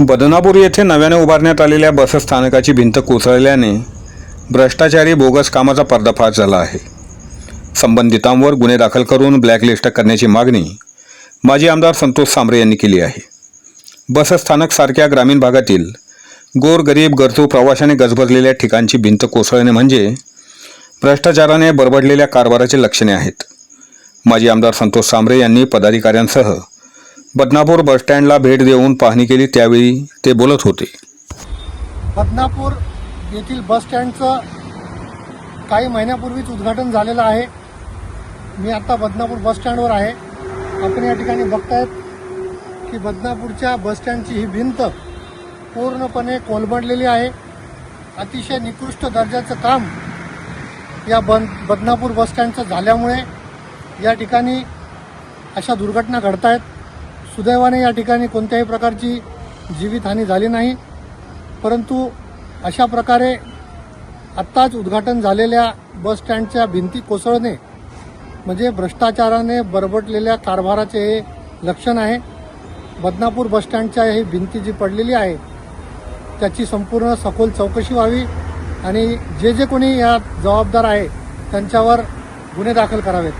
बदनापूर येथे नव्याने उभारण्यात आलेल्या बसस्थानकाची भिंत कोसळल्याने भ्रष्टाचारी बोगस कामाचा पर्दाफाश झाला आहे. संबंधितांवर गुन्हे दाखल करून ब्लॅकलिस्ट करण्याची मागणी माजी आमदार संतोष सांबरे यांनी केली आहे. बसस्थानक सारख्या ग्रामीण भागातील गोरगरीब गरजू प्रवाशाने गजबजलेल्या ठिकाणची भिंत कोसळणे म्हणजे भ्रष्टाचाराने बरबडलेल्या कारभाराचे लक्षणे आहेत. माजी आमदार संतोष सांबरे यांनी पदाधिकाऱ्यांसह बदनापूर बसस्टँडला भेट देऊन पाहणी केली त्यावेळी ते बोलत होते. बदनापूर येथील बसस्टँडचं काही महिन्यापूर्वीच उद्घाटन झालेलं आहे. मी आता बदनापूर बसस्टँडवर आहे. आपण या ठिकाणी बघतायत की बदनापूरच्या बसस्टँडची ही भिंत पूर्णपणे कोलबडलेली आहे. अतिशय निकृष्ट दर्जाचं काम या बन बदनापूर बसस्टँडचं झाल्यामुळे या ठिकाणी अशा दुर्घटना घडत आहेत सुदैवाने या ठिकाणी कोणत्याही प्रकारची जीवितहानी झाली नाही. परंतु अशा प्रकारे आत्ताच उद्घाटन झालेल्या बस स्टँडच्या भिंती कोसळणे म्हणजे भ्रष्टाचाराने बरबटलेल्या कारभाराचे हे लक्षण आहे. बदनापूर बसस्टँडच्या ही भिंती जी पडलेली आहे त्याची संपूर्ण सखोल चौकशी व्हावी आणि जे जे कोणी यात जबाबदार आहे त्यांच्यावर गुन्हे दाखल करावेत.